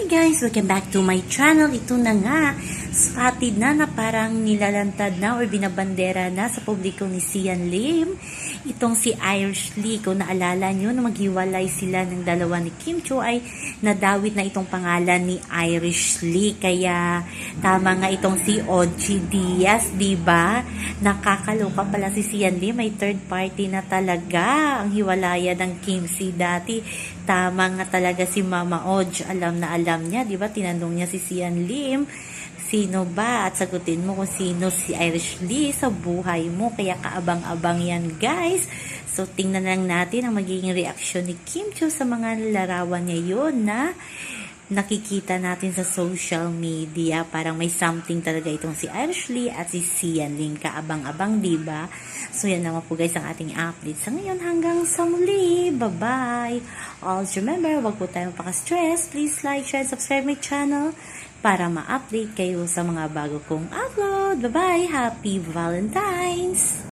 Hi guys! Welcome back to my channel. Ito na nga, spotted na na parang nilalantad na or binabandera na sa publiko ni Sian Lim. Itong si Irish Lee, kung naalala nyo na maghiwalay sila ng dalawa ni Kim Cho ay nadawit na itong pangalan ni Irish Lee. Kaya tama nga itong si Ochi Diaz, di ba? Nakakaloka pala si Sian Lim, may third party na talaga ang hiwalaya ng Kim si dati. Tama nga talaga si Mama Oj, alam na alam niya, di ba? Tinanong niya si Sian Lim, sino ba? At sagutin mo kung sino si Irish Lee sa buhay mo. Kaya kaabang-abang yan, guys. So, tingnan lang natin ang magiging reaksyon ni Kim Cho sa mga larawan niya yun na nakikita natin sa social media. Parang may something talaga itong si Irish Lee at si Sian Lim. Kaabang-abang, di ba? So, yan naman po guys ang ating update. Sa ngayon, hanggang sa muli. Bye-bye! Always remember, wag po tayong paka-stress. Please like, share, subscribe my channel para ma-update kayo sa mga bago kong upload. Bye-bye! Happy Valentine's!